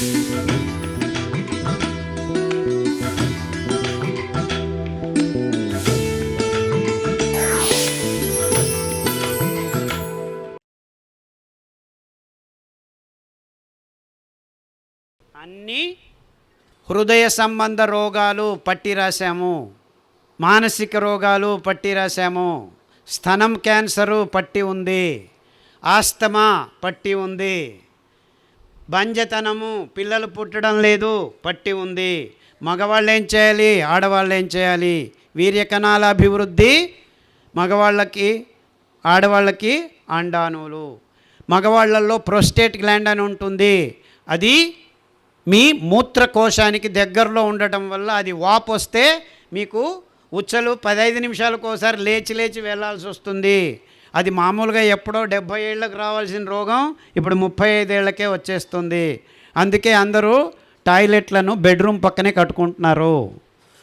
అన్నీ హృదయ సంబంధ రోగాలు పట్టి రాశాము. మానసిక రోగాలు పట్టి రాశాము. స్తనం క్యాన్సరు పట్టి ఉంది. ఆస్తమా పట్టి ఉంది. బంజతనము పిల్లలు పుట్టడం లేదు పట్టి ఉంది. మగవాళ్ళు ఏం చేయాలి? ఆడవాళ్ళు ఏం చేయాలి? వీర్యకణాల అభివృద్ధి మగవాళ్ళకి ఆడవాళ్ళకి అండాణువులు. మగవాళ్ళల్లో ప్రొస్టేట్ గ్లాండ్ అని ఉంటుంది. అది మీ మూత్రకోశానికి దగ్గరలో ఉండటం వల్ల అది వాపు వస్తే మీకు ఉచ్చలు పదహైదు నిమిషాలకు ఒకసారి లేచి లేచి వెళ్ళాల్సి వస్తుంది. అది మామూలుగా ఎప్పుడో డెబ్భై ఏళ్ళకి రావాల్సిన రోగం ఇప్పుడు ముప్పై ఐదేళ్ళకే వచ్చేస్తుంది. అందుకే అందరూ టాయిలెట్లను బెడ్రూమ్ పక్కనే కట్టుకుంటున్నారు.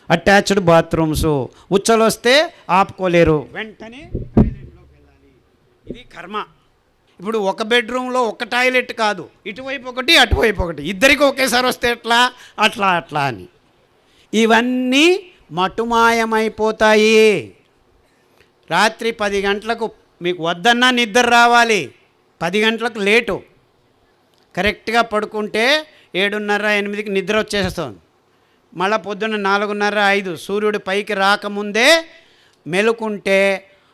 Attached bathrooms. ఉచ్చలు వస్తే ఆపుకోలేరు. వెంటనే టాయిలెట్లోకి వెళ్ళాలి. ఇది కర్మ. ఇప్పుడు ఒక బెడ్రూమ్లో ఒక టాయిలెట్ కాదు. ఇటువైపు ఒకటి అటువైపు ఒకటి. ఇద్దరికి ఒకేసారి వస్తే ఎట్లా? అట్లా అట్లా అని. ఇవన్నీ మటుమాయమైపోతాయి. రాత్రి పది గంటలకు మీకు వద్దన్నా నిద్ర రావాలి. పది గంటలకు లేటు. కరెక్ట్గా పడుకుంటే ఏడున్నర ఎనిమిదికి నిద్ర వచ్చేస్తుంది మళ్ళీ పొద్దున్న నాలుగున్నర ఐదు సూర్యుడు పైకి రాకముందే మెలుకుంటే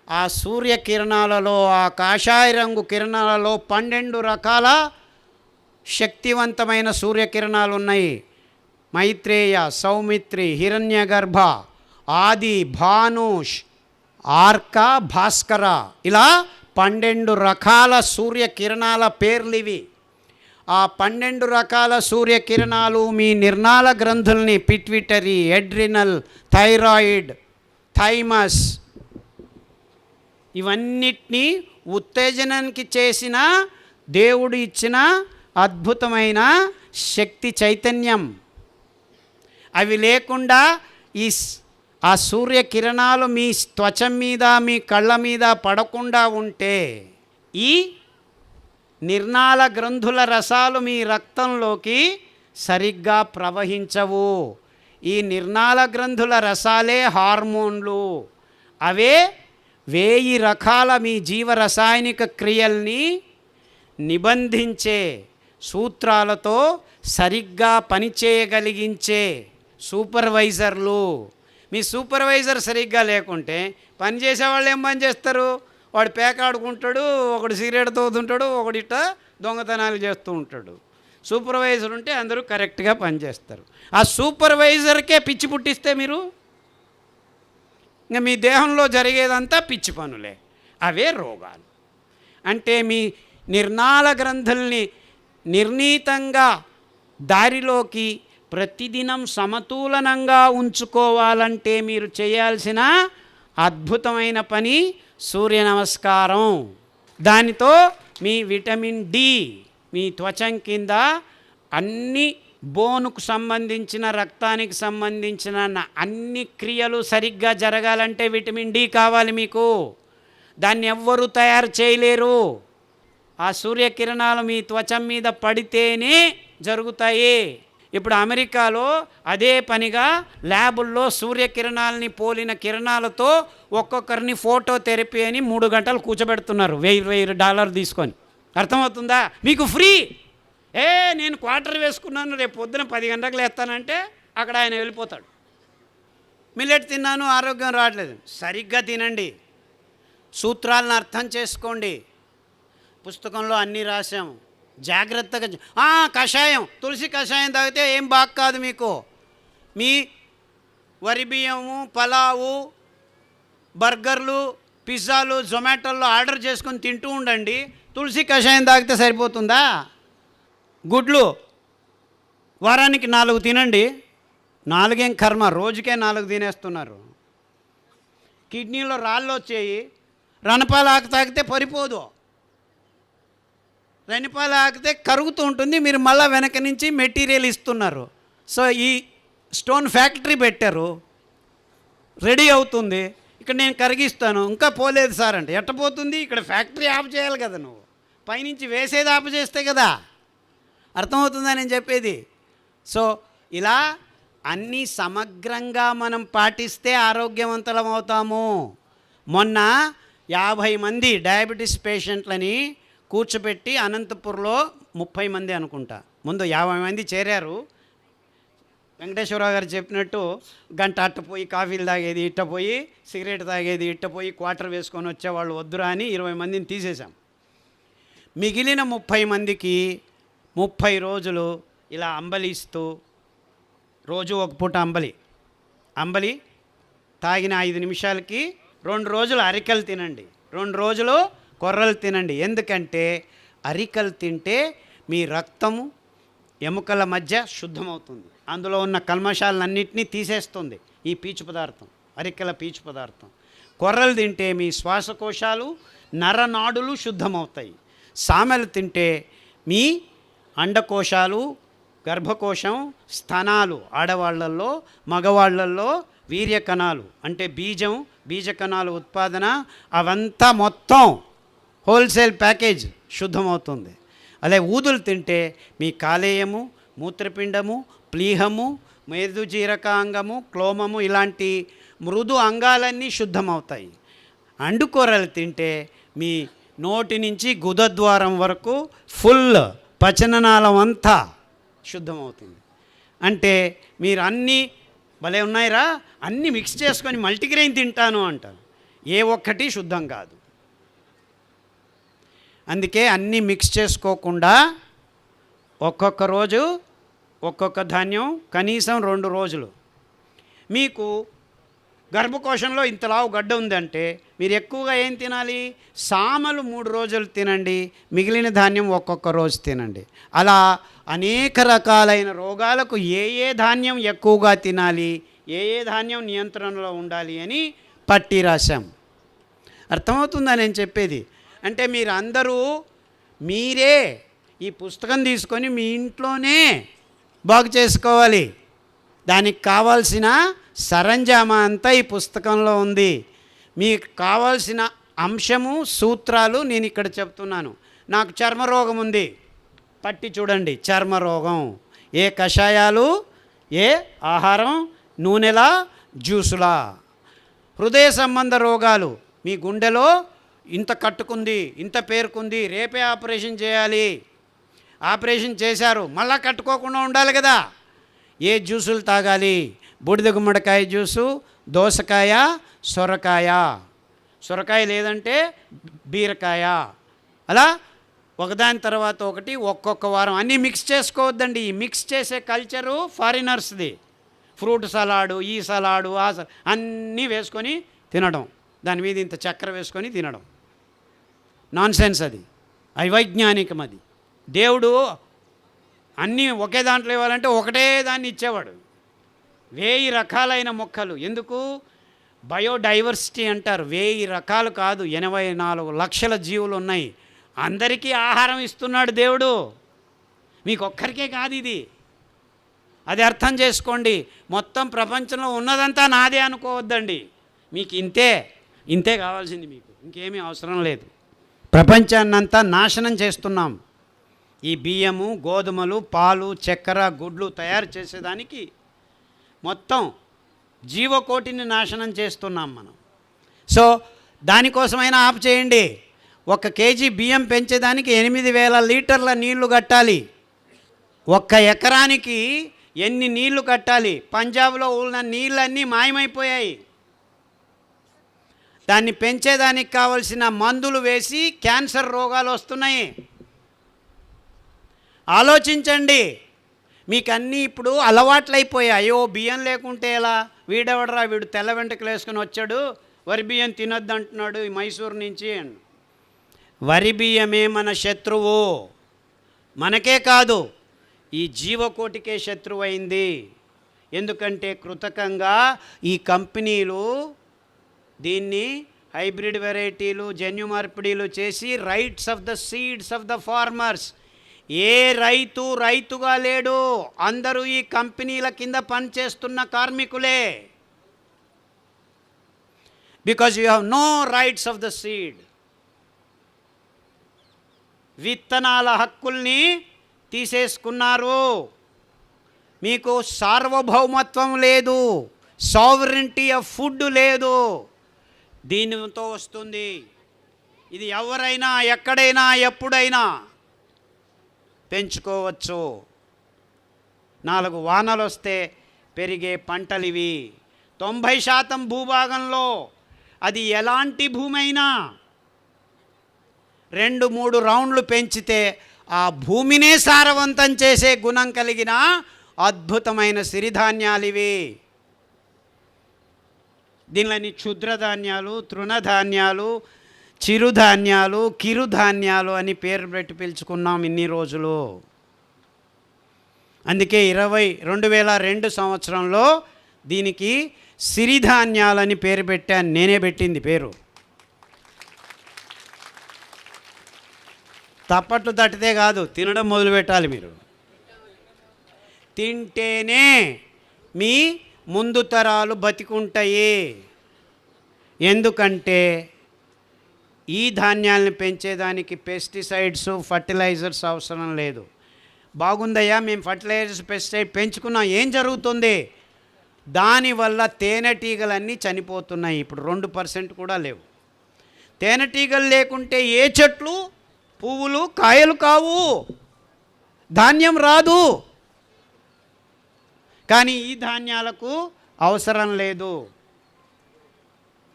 ఆ సూర్యకిరణాలలో ఆ కాషాయ రంగు కిరణాలలో పన్నెండు రకాల శక్తివంతమైన సూర్యకిరణాలు ఉన్నాయి మైత్రేయ సౌమిత్రి హిరణ్యగర్భ ఆది భానుష్ ఆర్క భాస్కర. ఇలా పన్నెండు రకాల సూర్యకిరణాల పేర్లు ఇవి ఆ పన్నెండు రకాల సూర్యకిరణాలు మీ నిర్ణాల గ్రంథుల్ని పిట్విటరీ ఎడ్రినల్ థైరాయిడ్ థైమస్ ఇవన్నిటినీ ఉత్తేజనానికి చేసిన దేవుడు ఇచ్చిన అద్భుతమైన శక్తి చైతన్యం. అవి లేకుండా ఈ ఆ సూర్యకిరణాలు మీ త్వచం మీద మీ కళ్ళ మీద పడకుండా ఉంటే ఈ నిర్ణాల గ్రంథుల రసాలు మీ రక్తంలోకి సరిగ్గా ప్రవహించవు. ఈ నిర్ణాల గ్రంథుల రసాలే హార్మోన్లు. అవే వేయి రకాల మీ జీవ రసాయనిక క్రియల్ని నిబంధించే సూత్రాలతో సరిగ్గా పనిచేయగలిగించే సూపర్వైజర్లు. మీ సూపర్వైజర్ సరిగ్గా లేకుంటే పని చేసేవాళ్ళు ఏం పని చేస్తారు? వాడు పేకాడుకుంటాడు ఒకడు సిగరెట్ తోగుతుంటాడు ఒకడు ఇట్ట దొంగతనాలు చేస్తూ ఉంటాడు. సూపర్వైజర్ ఉంటే అందరూ కరెక్ట్గా పనిచేస్తారు ఆ సూపర్వైజర్కే పిచ్చి పుట్టిస్తే మీరు? ఇంకా మీ దేహంలో జరిగేదంతా పిచ్చి పనులే. అవే రోగాలు. అంటే మీ నిర్ణాళ గ్రంథుల్ని నిర్ణీతంగా దారిలోకి ప్రతిదినం సమతూలనంగా ఉంచుకోవాలంటే మీరు చేయాల్సిన అద్భుతమైన పని సూర్య నమస్కారం. దానితో మీ విటమిన్ డి మీ త్వచం కింద అన్ని బోనుకు సంబంధించిన రక్తానికి సంబంధించిన అన్ని క్రియలు సరిగ్గా జరగాలంటే విటమిన్ డి కావాలి మీకు. దాన్ని ఎవ్వరూ తయారు చేయలేరు. ఆ సూర్యకిరణాలు మీ త్వచం మీద పడితేనే జరుగుతాయి. ఇప్పుడు అమెరికాలో అదే పనిగా ల్యాబుల్లో సూర్యకిరణాలని పోలిన కిరణాలతో ఒక్కొక్కరిని ఫోటో థెరపీ అని మూడు గంటలు కూర్చోబెడుతున్నారు. వెయ్యి వెయ్యి డాలర్ తీసుకొని. అర్థమవుతుందా? మీకు ఫ్రీ! ఏ నేను క్వార్టర్ వేసుకున్నాను రేపు పొద్దున పది గంటలకు లేస్తానంటే అక్కడ ఆయన వెళ్ళిపోతాడు. మిల్లెట్ తిన్నాను ఆరోగ్యం రావట్లేదు. సరిగ్గా తినండి. సూత్రాలను అర్థం చేసుకోండి. పుస్తకంలో అన్నీ రాసాము జాగ్రత్తగా కషాయం. తులసి కషాయం తాగితే ఏం బాగా కాదు మీకు? మీ వరి బియ్యము పలావు బర్గర్లు పిజ్జాలు జొమాటోల్లో ఆర్డర్ చేసుకొని తింటూ ఉండండి. తులసి కషాయం తాగితే సరిపోతుందా? గుడ్లు వారానికి నాలుగు తినండి. నాలుగేం కర్మ రోజుకే నాలుగు తినేస్తున్నారు. కిడ్నీలో రాళ్ళు వచ్చేయి. రణపాలు ఆకు తాగితే పరిపోదు. రైనిపాలు ఆగితే కరుగుతూ ఉంటుంది మీరు మళ్ళీ వెనక నుంచి మెటీరియల్ ఇస్తున్నారు. సో ఈ స్టోన్ ఫ్యాక్టరీ పెట్టారు రెడీ అవుతుంది ఇక్కడ నేను కరిగిస్తాను ఇంకా పోలేదు సార్ అంటే ఎట్ట పోతుంది? ఇక్కడ ఫ్యాక్టరీ ఆఫ్ చేయాలి కదా నువ్వు. పైనుంచి వేసేది ఆఫ్ చేస్తే కదా. అర్థమవుతుందా నేను చెప్పేది? సో ఇలా అన్నీ సమగ్రంగా మనం పాటిస్తే ఆరోగ్యవంతులం అవుతాము. మొన్న యాభై మంది డయాబెటీస్ పేషెంట్లని కూర్చోబెట్టి అనంతపూర్లో ముప్పై మంది అనుకుంటా. ముందు యాభై మంది చేరారు. వెంకటేశ్వరరావు గారు చెప్పినట్టు గంట అట్ట పోయి కాఫీలు తాగేది ఇట్ట పోయి సిగరెట్ తాగేది ఇట్ట పోయి క్వార్టర్ వేసుకొని వచ్చేవాళ్ళు వద్దురా అని ఇరవై మందిని తీసేశాం. మిగిలిన ముప్పై మందికి ముప్పై రోజులు ఇలా అంబలి ఇస్తూ రోజు ఒక పూట అంబలి. అంబలి తాగిన ఐదు నిమిషాలకి రెండు రోజులు అరికలు తినండి. రెండు రోజులు కొర్రలు తినండి. ఎందుకంటే అరికలు తింటే మీ రక్తము ఎముకల మధ్య శుద్ధమవుతుంది. అందులో ఉన్న కల్మషాలన్నింటినీ తీసేస్తుంది ఈ పీచు పదార్థం అరికల పీచు పదార్థం. కొర్రలు తింటే మీ శ్వాసకోశాలు నరనాడులు శుద్ధమవుతాయి. సామెలు తింటే మీ అండకోశాలు గర్భకోశం స్థనాలు ఆడవాళ్ళల్లో మగవాళ్ళల్లో వీర్యకణాలు అంటే బీజం బీజకణాలు ఉత్పాదన అవంతా మొత్తం హోల్సేల్ ప్యాకేజ్ శుద్ధమవుతుంది. అదే ఊదులు తింటే మీ కాలేయము మూత్రపిండము ప్లీహము మేధుజీరకాంగము క్లోమము ఇలాంటి మృదు అంగాలన్నీ శుద్ధమవుతాయి. అండుకూరలు తింటే మీ నోటి నుంచి గుదద్వారం వరకు ఫుల్ పచననాళం అంతా శుద్ధమవుతుంది. అంటే మీరు అన్నీ భలే ఉన్నాయిరా అన్నీ మిక్స్ చేసుకొని మల్టీగ్రెయిన్ తింటాను అంటారు. ఏ ఒక్కటి శుద్ధం కాదు. అందుకే అన్నీ మిక్స్ చేసుకోకుండా ఒక్కొక్క రోజు ఒక్కొక్క ధాన్యం కనీసం రెండు రోజులు. మీకు గర్భకోశంలో ఇంతలావు గడ్డ ఉందంటే మీరు ఎక్కువగా ఏం తినాలి? సామలు మూడు రోజులు తినండి మిగిలిన ధాన్యం ఒక్కొక్క రోజు తినండి. అలా అనేక రకాలైన రోగాలకు ఏ ఏ ధాన్యం ఎక్కువగా తినాలి? ఏ ఏ ధాన్యం నియంత్రణలో ఉండాలి అని పట్టి రాశాం. అర్థమవుతుందా నేను చెప్పేది? అంటే మీరు అందరూ మీరే ఈ పుస్తకం తీసుకొని మీ ఇంట్లోనే బాగు చేసుకోవాలి. దానికి కావాల్సిన సరంజామా అంతా ఈ పుస్తకంలో ఉంది. మీకు కావాల్సిన అంశము సూత్రాలు నేను ఇక్కడ చెప్తున్నాను. నాకు చర్మరోగం ఉంది. పట్టి చూడండి చర్మరోగం. ఏ కషాయాలు? ఏ ఆహారం? నూనెలా? జ్యూసులా? హృదయ సంబంధ రోగాలు మీ గుండెలో ఇంత కట్టుకుంది ఇంత పేరుకుంది రేపే ఆపరేషన్ చేయాలి. ఆపరేషన్ చేశారు మళ్ళా కట్టుకోకుండా ఉండాలి కదా. ఏ జ్యూసులు తాగాలి? బూడిద గుమ్మడికాయ జ్యూసు దోసకాయ సొరకాయ. సొరకాయ లేదంటే బీరకాయ. అలా ఒకదాని తర్వాత ఒకటి ఒక్కొక్క వారం. అన్నీ మిక్స్ చేసుకోవద్దండి. ఈ మిక్స్ చేసే కల్చరు ఫారినర్స్ది ఫ్రూట్ సలాడు ఈ సలాడు ఆ స అన్నీ వేసుకొని తినడం. దాని మీద ఇంత చక్కెర వేసుకొని తినడం. నాన్ సెన్స్ అది. అవైజ్ఞానికం అది. దేవుడు అన్నీ ఒకే దాంట్లో ఇవ్వాలంటే ఒకటే దాన్ని ఇచ్చేవాడు. వేయి రకాలైన మొక్కలు. ఎందుకు? బయోడైవర్సిటీ అంటారు. వేయి రకాలు కాదు. ఎనభై నాలుగు లక్షల జీవులు ఉన్నాయి. అందరికీ ఆహారం ఇస్తున్నాడు దేవుడు. మీకు ఒక్కరికే కాదు ఇది. అది అర్థం చేసుకోండి. మొత్తం ప్రపంచంలో ఉన్నదంతా నాదే అనుకోవద్దండి. మీకు ఇంతే ఇంతే కావాల్సింది మీకు. ఇంకేమీ అవసరం లేదు. ప్రపంచాన్నంతా నాశనం చేస్తున్నాం. ఈ బియ్యము గోధుమలు పాలు చక్కెర గుడ్లు తయారు చేసేదానికి మొత్తం జీవకోటిని నాశనం చేస్తున్నాం మనం. సో దానికోసమైనా ఆపు చేయండి. ఒక కేజీ బియ్యం పెంచేదానికి ఎనిమిది వేల లీటర్ల నీళ్ళు కట్టాలి. ఒక్క ఎకరానికి ఎన్ని నీళ్ళు కట్టాలి? పంజాబ్లో ఉన్న నీళ్ళన్నీ మాయమైపోయాయి. దాన్ని పెంచేదానికి కావలసిన మందులు వేసి క్యాన్సర్ రోగాలు వస్తున్నాయి. ఆలోచించండి. మీకు అన్నీ ఇప్పుడు అలవాట్లయిపోయాయి అయ్యో బియ్యం లేకుంటే ఎలా? వీడెవడరా వీడు తెల్ల వెంటకలు వేసుకుని వచ్చాడు? వరి బియ్యం తినొద్దు అంటున్నాడు ఈ మైసూరు నుంచి. వరి బియ్యమే మన శత్రువు. మనకే కాదు ఈ జీవకోటికే శత్రువు అయింది ఎందుకంటే కృతకంగా ఈ కంపెనీలు దీన్ని హైబ్రిడ్ వెరైటీలు జన్యు మార్పిడిలు చేసి rights of the seeds of the farmers ఏ రైతు రైతుగా లేడు అందరూ ఈ కంపెనీల కింద పనిచేస్తున్న కార్మికులే. Because you have no rights of the seed విత్తనాల హక్కుల్ని తీసేసుకున్నారు. మీకు సార్వభౌమత్వం లేదు సావరెంటీ ఆఫ్ ఫుడ్ లేదు. దీనితో వస్తుంది. ఇది ఎవరైనా ఎక్కడైనా ఎప్పుడైనా పెంచుకోవచ్చు. నాలుగు వానలు వస్తే పెరిగే పంటలు ఇవి తొంభై శాతం భూభాగంలో అది ఎలాంటి భూమి అయినా రెండు మూడు రౌండ్లు పెంచితే ఆ భూమినే సారవంతం చేసే గుణం కలిగిన అద్భుతమైన సిరిధాన్యాలు ఇవి దీనిలోని క్షుద్రధాన్యాలు తృణధాన్యాలు చిరుధాన్యాలు కిరుధాన్యాలు అని పేరు పెట్టి పిలుచుకున్నాం ఇన్ని రోజులు. అందుకే ఇరవై రెండు వేల రెండు సంవత్సరంలో దీనికి సిరిధాన్యాలని పేరు పెట్టాను. నేనే పెట్టింది పేరు. తప్పట్లు తట్టితే కాదు తినడం మొదలు పెట్టాలి మీరు. తింటేనే మీ ముందు తరాలు బతికుంటాయి. ఎందుకంటే ఈ ధాన్యాలను పెంచేదానికి పెస్టిసైడ్స్ ఫర్టిలైజర్స్ అవసరం లేదు. బాగుందయ్యా మేము ఫర్టిలైజర్స్ పెస్టిసైడ్ పెంచుకున్నాం. ఏం జరుగుతుంది? దానివల్ల తేనెటీగలన్నీ చనిపోతున్నాయి. ఇప్పుడు రెండు పర్సెంట్ కూడా లేవు. తేనెటీగలు లేకుంటే ఏ చెట్లు? పువ్వులు కాయలు కావు. ధాన్యం రాదు. కానీ ఈ ధాన్యాలకు అవసరం లేదు.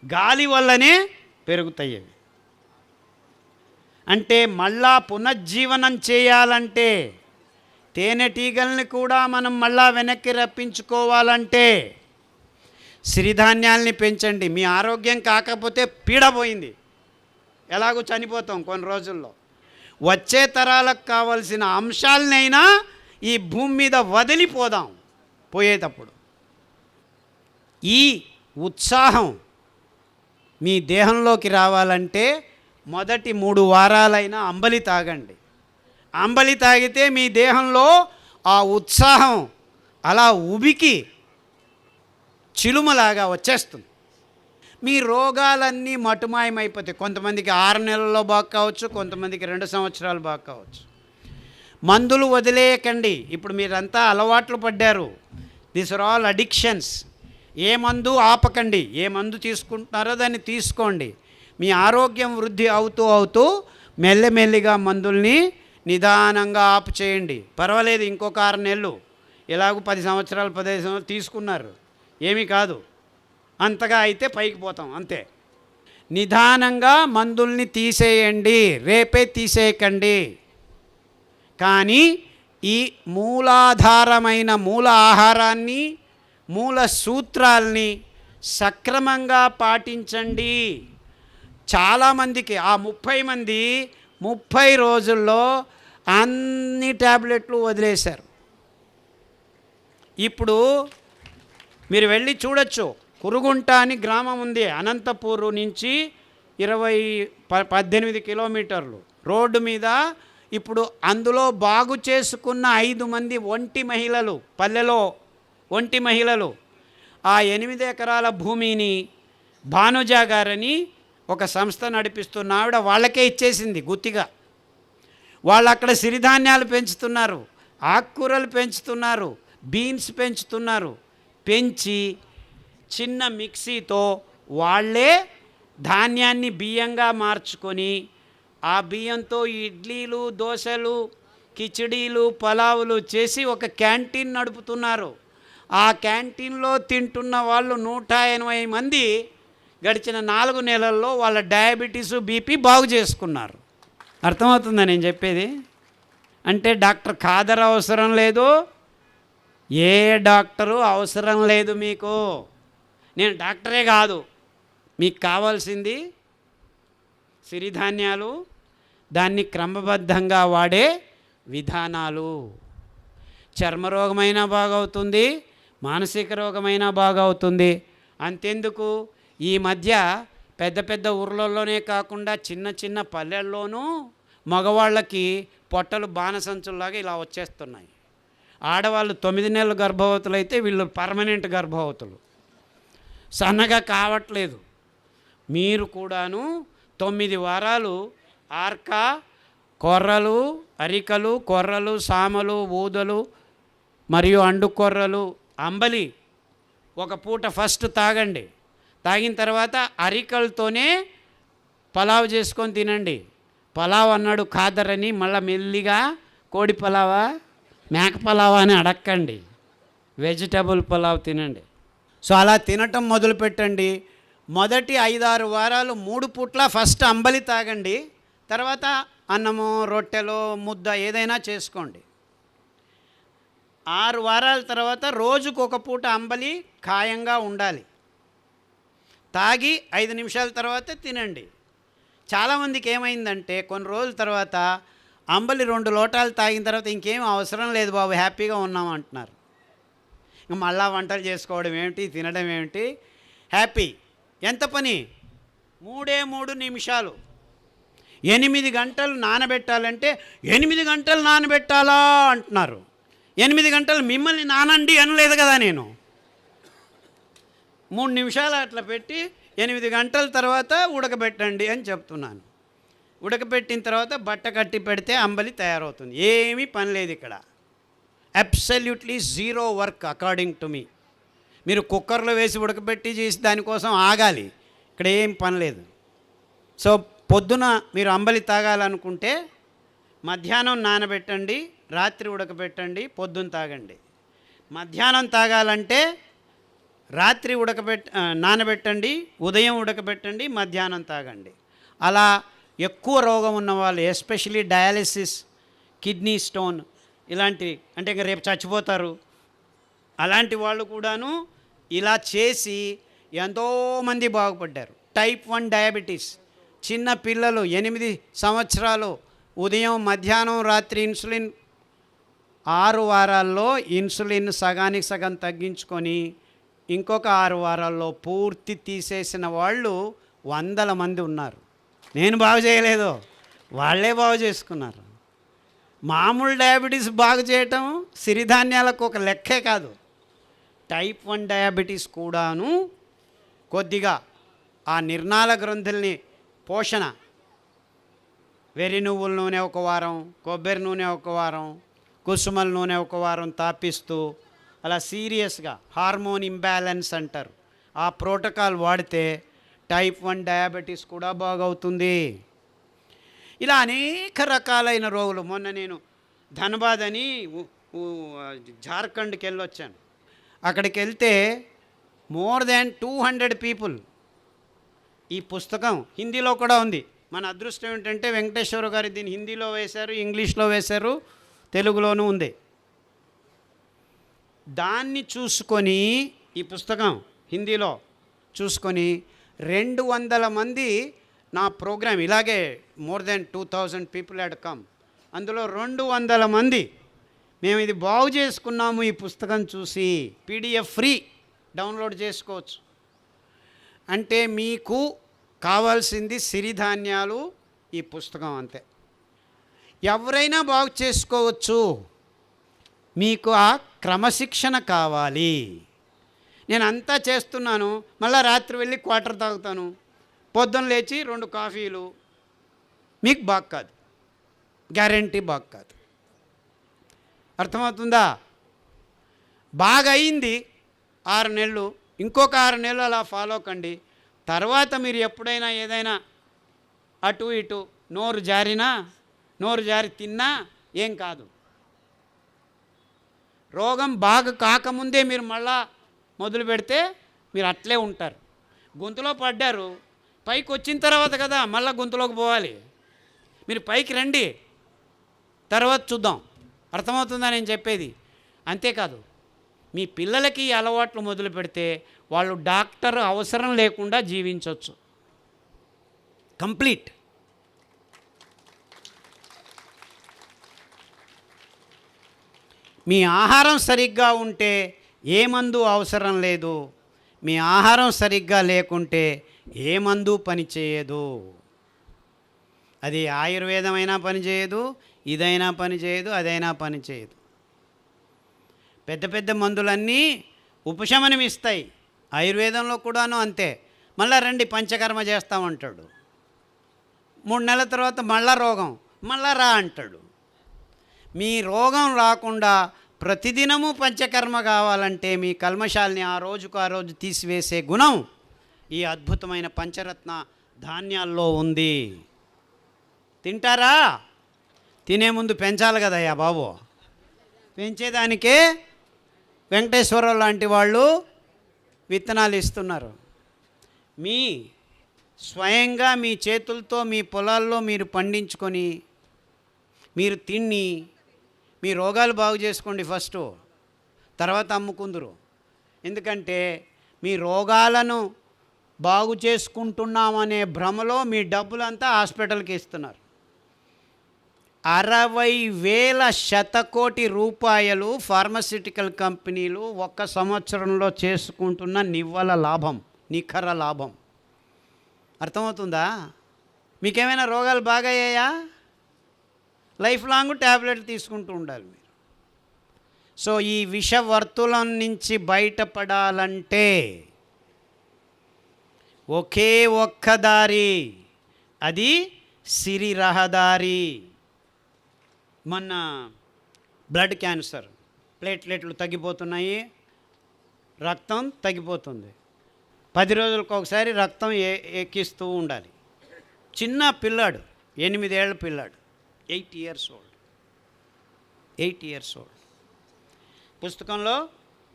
గాలి వల్లనే పెరుగుతాయి అంటే మళ్ళా పునర్జీవనం చేయాలంటే తేనెటీగల్ని కూడా మనం మళ్ళా వెనక్కి రప్పించుకోవాలంటే సిరిధాన్యాల్ని పెంచండి. మీ ఆరోగ్యం కాకపోతే పీడపోయింది ఎలాగో చనిపోతాం కొన్ని రోజుల్లో. వచ్చే తరాలకు కావలసిన అంశాలనైనా ఈ భూమి మీద వదిలిపోదాం. పోయేటప్పుడు. ఈ ఉత్సాహం మీ దేహంలోకి రావాలంటే మొదటి మూడు వారాలైనా అంబలి తాగండి. అంబలి తాగితే మీ దేహంలో ఆ ఉత్సాహం అలా ఉబికి చిలుమలాగా వచ్చేస్తుంది. మీ రోగాలన్నీ మటుమాయమైపోతాయి. కొంతమందికి ఆరు నెలల్లో బాగా కావచ్చు కొంతమందికి రెండు సంవత్సరాలు బాగా కావచ్చు. మందులు వదిలేయకండి. ఇప్పుడు మీరంతా అలవాట్లు పడ్డారు. దిస్ ఆర్ ఆల్ అడిక్షన్స్ ఏ మందు ఆపకండి. ఏ మందు తీసుకుంటున్నారో దాన్ని తీసుకోండి. మీ ఆరోగ్యం వృద్ధి అవుతూ అవుతూ మెల్లమెల్లిగా మందుల్ని నిదానంగా ఆపు చేయండి. పర్వాలేదు ఇంకొక ఆరు నెలలు ఇలాగూ పది సంవత్సరాలు పదిహేను సంవత్సరాలు తీసుకున్నారు. ఏమీ కాదు. అంతగా అయితే పైకి పోతాం అంతే. నిదానంగా మందుల్ని తీసేయండి. రేపే తీసేయకండి. కానీ ఈ మూలాధారమైన మూల ఆహారాన్ని మూల సూత్రాల్ని సక్రమంగా పాటించండి. చాలామందికి ఆ ముప్పై మంది ముప్పై రోజుల్లో అన్ని ట్యాబ్లెట్లు వదిలేశారు. ఇప్పుడు మీరు వెళ్ళి చూడొచ్చు కురుగుంట అని గ్రామం ఉంది అనంతపూర్ నుంచి ఇరవై ప పద్దెనిమిది కిలోమీటర్లు. రోడ్డు మీద ఇప్పుడు అందులో బాగు చేసుకున్న ఐదు మంది ఒంటి మహిళలు పల్లెలో ఒంటి మహిళలు ఆ ఎనిమిది ఎకరాల భూమిని భానుజా గారని ఒక సంస్థ నడిపిస్తున్న ఆవిడ వాళ్ళకే ఇచ్చేసింది గుత్తిగా. వాళ్ళు అక్కడ సిరిధాన్యాలు పెంచుతున్నారు ఆకుకూరలు పెంచుతున్నారు బీన్స్ పెంచుతున్నారు. పెంచి చిన్న మిక్సీతో వాళ్ళే ధాన్యాన్ని బియ్యంగా మార్చుకొని ఆ బియ్యంతో ఇడ్లీలు దోశలు కిచిడీలు పలావులు చేసి ఒక క్యాంటీన్ నడుపుతున్నారు. ఆ క్యాంటీన్లో తింటున్న వాళ్ళు నూట ఎనభై మంది గడిచిన నాలుగు నెలల్లో వాళ్ళ డయాబెటీసు బీపీ బాగు చేసుకున్నారు. అర్థమవుతుందా నేను చెప్పేది? అంటే డాక్టర్ ఖాదర్ అవసరం లేదు. ఏ డాక్టరు అవసరం లేదు మీకు. నేను డాక్టరే కాదు. మీకు కావాల్సింది సిరిధాన్యాలు దాన్ని క్రమబద్ధంగా వాడే విధానాలు. చర్మరోగమైనా బాగవుతుంది మానసిక రోగమైనా బాగవుతుంది. అంతెందుకు? ఈ మధ్య పెద్ద పెద్ద ఊర్లలోనే కాకుండా చిన్న చిన్న పల్లెల్లోనూ మగవాళ్ళకి పొట్టలు బాణసంచుల్లాగా ఇలా వచ్చేస్తున్నాయి. ఆడవాళ్ళు తొమ్మిది నెలల గర్భవతులు అయితే వీళ్ళు పర్మనెంట్ గర్భవతులు. సన్నగా కావట్లేదు. మీరు కూడాను తొమ్మిది వారాలు ఆర్క కొర్రలు అరికలు కొర్రలు సామలు ఊదలు మరియు అండు కొర్రలు అంబలి. ఒక పూట ఫస్ట్ తాగండి. తాగిన తర్వాత అరికలతోనే పలావ్ చేసుకొని తినండి. పలావ్ అన్నాడు ఖాదరని మళ్ళీ మెల్లిగా కోడి పలావా మేక పలావా అని అడక్కండి. వెజిటబుల్ పలావ్ తినండి. సో అలా తినటం మొదలు పెట్టండి మొదటి ఐదారు వారాలు మూడు పూట్ల ఫస్ట్ అంబలి తాగండి తర్వాత అన్నము రొట్టెలు ముద్ద ఏదైనా చేసుకోండి. ఆరు వారాల తర్వాత రోజుకు ఒక పూట అంబలి ఖాయంగా ఉండాలి. తాగి ఐదు నిమిషాల తర్వాత తినండి. చాలామందికి ఏమైందంటే కొన్ని రోజుల తర్వాత అంబలి రెండు లోటాలు తాగిన తర్వాత ఇంకేం అవసరం లేదు బాబు హ్యాపీగా ఉన్నాం అంటున్నారు. మళ్ళా వంటలు చేసుకోవడం ఏమిటి తినడం ఏమిటి? హ్యాపీ. ఎంత పని? మూడే మూడు నిమిషాలు. ఎనిమిది గంటలు నానబెట్టాలంటే ఎనిమిది గంటలు నానబెట్టాలా అంటున్నారు. ఎనిమిది గంటలు మిమ్మల్ని నానండి అనలేదు కదా నేను. మూడు నిమిషాలు అట్లా పెట్టి ఎనిమిది గంటల తర్వాత ఉడకబెట్టండి అని చెప్తున్నాను. ఉడకబెట్టిన తర్వాత బట్ట కట్టి పెడితే అంబలి తయారవుతుంది. ఏమీ పని లేదు ఇక్కడ. Absolutely zero work according to me మీరు కుక్కర్లో వేసి ఉడకబెట్టి చేసి దానికోసం ఆగాలి. ఇక్కడ ఏం పని లేదు. సో పొద్దున మీరు అంబలి తాగాలనుకుంటే మధ్యాహ్నం నానబెట్టండి రాత్రి ఉడకబెట్టండి పొద్దున తాగండి. మధ్యాహ్నం తాగాలంటే రాత్రి ఉడకబెట్ నానబెట్టండి ఉదయం ఉడకబెట్టండి మధ్యాహ్నం తాగండి. అలా ఎక్కువ రోగం ఉన్న వాళ్ళు ఎస్పెషలీ డయాలిసిస్ కిడ్నీ స్టోన్ ఇలాంటి అంటే ఇంకా రేపు చచ్చిపోతారు. అలాంటి వాళ్ళు కూడాను ఇలా చేసి ఎంతోమంది బాగుపడ్డారు. టైప్ వన్ డయాబెటీస్ చిన్న పిల్లలు ఎనిమిది సంవత్సరాలు ఉదయం మధ్యాహ్నం రాత్రి ఇన్సులిన్ ఆరు వారాల్లో ఇన్సులిన్ సగానికి సగం తగ్గించుకొని ఇంకొక ఆరు వారాల్లో పూర్తి తీసేసిన వాళ్ళు వందల మంది ఉన్నారు. నేను బాగు చేయలేదు. వాళ్ళే బాగు చేసుకున్నారు. మామూలు డయాబెటీస్ బాగు చేయటం సిరిధాన్యాలకు ఒక లెక్కే కాదు. టైప్ వన్ డయాబెటీస్ కూడాను కొద్దిగా ఆ నిర్ణాల గ్రంథుల్ని పోషణ. వెర్రి నువ్వుల నూనె ఒక వారం కొబ్బరి నూనె ఒక వారం కుసుమల నూనె ఒక వారం తాపిస్తూ అలా సీరియస్గా హార్మోన్ ఇంబ్యాలెన్స్ అంటారు. ఆ ప్రోటోకాల్ వాడితే టైప్ వన్ డయాబెటీస్ కూడా బాగవుతుంది. ఇలా అనేక రకాలైన రోగులు మొన్న నేను ధనబాద్ అని జార్ఖండ్కి వెళ్ళొచ్చాను అక్కడికి వెళ్తే more than two hundred people. ఈ పుస్తకం హిందీలో కూడా ఉంది. మన అదృష్టం ఏంటంటే వెంకటేశ్వర గారు దీన్ని హిందీలో వేశారు ఇంగ్లీష్లో వేశారు తెలుగులోనూ ఉంది. దాన్ని చూసుకొని ఈ పుస్తకం హిందీలో చూసుకొని రెండు వందల మంది నా ప్రోగ్రామ్ ఇలాగే more then two thousand people had come. అందులో రెండు వందల మంది మేము ఇది బాగు చేసుకున్నాము ఈ పుస్తకం చూసి పీడిఎఫ్ ఫ్రీ డౌన్లోడ్ చేసుకోవచ్చు. అంటే మీకు కావాల్సింది సిరిధాన్యాలు ఈ పుస్తకం అంతే. ఎవరైనా బాగు చేసుకోవచ్చు. మీకు ఆ క్రమశిక్షణ కావాలి. నేను అంతా చేస్తున్నాను. మళ్ళీ రాత్రి వెళ్ళి క్వార్టర్ తాగుతాను. పొద్దున్న లేచి రెండు కాఫీలు. మీకు బాగు కాదు. గ్యారంటీ బాగు కాదు. అర్థమవుతుందా? బాగా అయింది ఆరు నెలలు. ఇంకొక ఆరు నెలలు అలా ఫాలో కండి. తర్వాత మీరు ఎప్పుడైనా ఏదైనా అటు ఇటు నోరు జారినా నోరు జారి తిన్నా ఏం కాదు. రోగం బాగా కాకముందే మీరు మళ్ళా మొదలు పెడితే మీరు అట్లే ఉంటారు. గొంతులో పడ్డారు పైకి వచ్చిన తర్వాత కదా మళ్ళీ గొంతులోకి పోవాలి. మీరు పైకి రండి తర్వాత చూద్దాం. అర్థమవుతుందా నేను చెప్పేది? అంతేకాదు మీ పిల్లలకి ఈ అలవాట్లు మొదలు పెడితే వాళ్ళు డాక్టర్ అవసరం లేకుండా జీవించవచ్చు కంప్లీట్. మీ ఆహారం సరిగ్గా ఉంటే ఏ మందు అవసరం లేదు. మీ ఆహారం సరిగ్గా లేకుంటే ఏ మందు పనిచేయదు. అది ఆయుర్వేదమైనా పనిచేయదు ఇదైనా పని చేయదు అదైనా పని చేయదు. పెద్ద పెద్ద మందులన్నీ ఉపశమనం ఇస్తాయి. ఆయుర్వేదంలో కూడాను అంతే. మళ్ళా రండి పంచకర్మ చేస్తామంటాడు మూడు నెలల తర్వాత మళ్ళా రోగం మళ్ళా రా అంటాడు. మీ రోగం రాకుండా ప్రతిదినము పంచకర్మ కావాలంటే మీ కల్మశాల్ని ఆ రోజుకు ఆ రోజు తీసివేసే గుణం ఈ అద్భుతమైన పంచరత్న ధాన్యాల్లో ఉంది. తింటారా? తినే ముందు పెంచాలి కదయ్యా బాబు. పెంచేదానికే వెంకటేశ్వరరావు లాంటి వాళ్ళు విత్తనాలు ఇస్తున్నారు. మీ స్వయంగా మీ చేతులతో మీ పొలాల్లో మీరు పండించుకొని మీరు తిని మీ రోగాలు బాగు చేసుకోండి ఫస్ట్. తర్వాత అమ్ముకుందరు. ఎందుకంటే మీ రోగాలను బాగు చేసుకుంటున్నామనే భ్రమలో మీ డబ్బులంతా హాస్పిటల్కి ఇస్తున్నారు. అరవై వేల శతకోటి రూపాయలు ఫార్మస్యూటికల్ కంపెనీలు ఒక్క సంవత్సరంలో చేసుకుంటున్న నివ్వల లాభం నిఖర లాభం. అర్థమవుతుందా? మీకేమైనా రోగాలు బాగయ్యాయా? లైఫ్ లాంగ్ ట్యాబ్లెట్ తీసుకుంటూ ఉండాలి మీరు. సో ఈ విషవర్తులం నుంచి బయటపడాలంటే ఒకే ఒక్క దారి అది సిరి రహదారి. మొన్న బ్లడ్ క్యాన్సర్ ప్లేట్లెట్లు తగ్గిపోతున్నాయి రక్తం తగ్గిపోతుంది. పది రోజులకు ఒకసారి రక్తం ఏ ఎక్కిస్తూ ఉండాలి. చిన్న పిల్లాడు ఎనిమిదేళ్ళ పిల్లాడు eight years old. Eight years old. పుస్తకంలో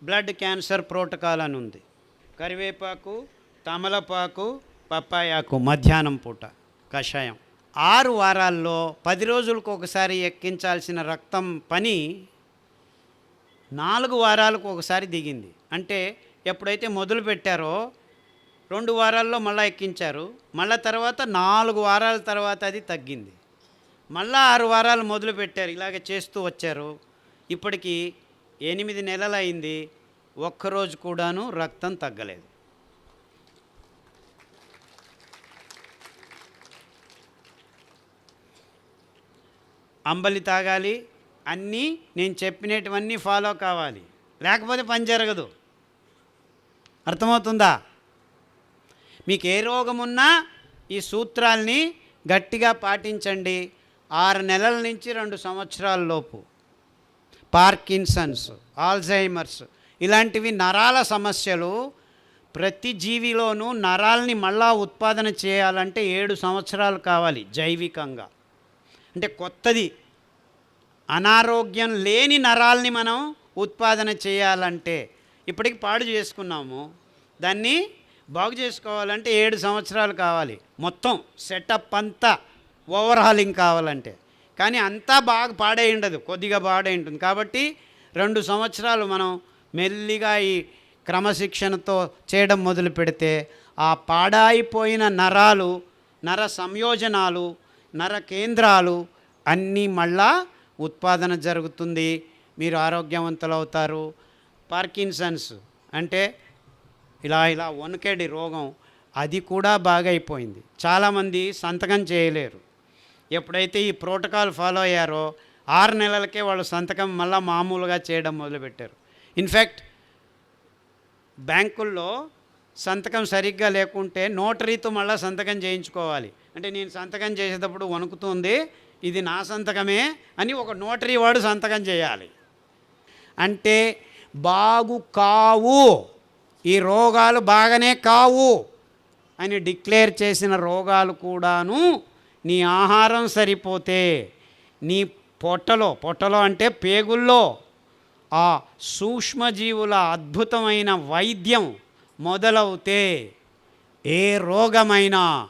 బ్లడ్ క్యాన్సర్ ప్రోటోకాల్ అని ఉంది. కరివేపాకు తమలపాకు పప్పాయాకు మధ్యాహ్నం పూట కషాయం. ఆరు వారాల్లో పది రోజులకు ఒకసారి ఎక్కించాల్సిన రక్తం పని నాలుగు వారాలకు ఒకసారి దిగింది. అంటే ఎప్పుడైతే మొదలు పెట్టారో రెండు వారాల్లో మళ్ళీ ఎక్కించారు. మళ్ళీ తర్వాత నాలుగు వారాల తర్వాత అది తగ్గింది. మళ్ళీ ఆరు వారాలు మొదలు పెట్టారు. ఇలాగ చేస్తూ వచ్చారు. ఇప్పటికి ఎనిమిది నెలలు అయింది ఒక్కరోజు కూడాను రక్తం తగ్గలేదు. అంబలి తాగాలి అన్నీ నేను చెప్పినటువన్నీ ఫాలో కావాలి. లేకపోతే పని జరగదు. అర్థమవుతుందా? మీకు ఏ రోగం ఉన్నా ఈ సూత్రాల్ని గట్టిగా పాటించండి. ఆరు నెలల నుంచి రెండు సంవత్సరాల లోపు. పార్కిన్సన్స్ ఆల్జైమర్స్ ఇలాంటివి నరాల సమస్యలు ప్రతి జీవిలోనూ నరాల్ని మళ్ళా ఉత్పాదన చేయాలంటే ఏడు సంవత్సరాలు కావాలి జైవికంగా. అంటే కొత్తది. అనారోగ్యం లేని నరాల్ని మనం ఉత్పాదన చేయాలంటే ఇప్పటికి పాడు చేసుకున్నాము. దాన్ని బాగు చేసుకోవాలంటే ఏడు సంవత్సరాలు కావాలి. మొత్తం సెటప్ అంతా ఓవర్హాలింగ్ కావాలంటే. కానీ అంతా బాగా పాడై ఉండదు. కొద్దిగా పాడై ఉంటుంది. కాబట్టి రెండు సంవత్సరాలు మనం మెల్లిగా ఈ క్రమశిక్షణతో చేయడం మొదలు పెడితే ఆ పాడైపోయిన నరాలు నర సంయోజనాలు నర కేంద్రాలు అన్నీ మళ్ళా ఉత్పాదన జరుగుతుంది. మీరు ఆరోగ్యవంతులు అవుతారు. పార్కిన్సన్స్ అంటే ఇలా ఇలా వణుకేడి రోగం అది కూడా బాగా అయిపోయింది చాలామంది సంతకం చేయలేరు. ఎప్పుడైతే ఈ ప్రోటోకాల్ ఫాలో అయ్యారో ఆరు నెలలకే వాళ్ళు సంతకం మళ్ళీ మామూలుగా చేయడం మొదలుపెట్టారు. ఇన్ఫ్యాక్ట్ బ్యాంకుల్లో సంతకం సరిగ్గా లేకుంటే నోటరీతో మళ్ళీ సంతకం చేయించుకోవాలి. అంటే నేను సంతకం చేసేటప్పుడు వణుకుతుంది ఇది నా సంతకమే అని ఒక నోటరీ వాడు సంతకం చేయాలి. అంటే బాగు కావు ఈ రోగాలు బాగానే కావు అని డిక్లేర్ చేసిన రోగాలు కూడాను నీ ఆహారం సరిపోతే నీ పొట్టలో పొట్టలో అంటే పేగుల్లో ఆ సూక్ష్మజీవుల అద్భుతమైన వైద్యం మొదలవుతే ఏ రోగమైనా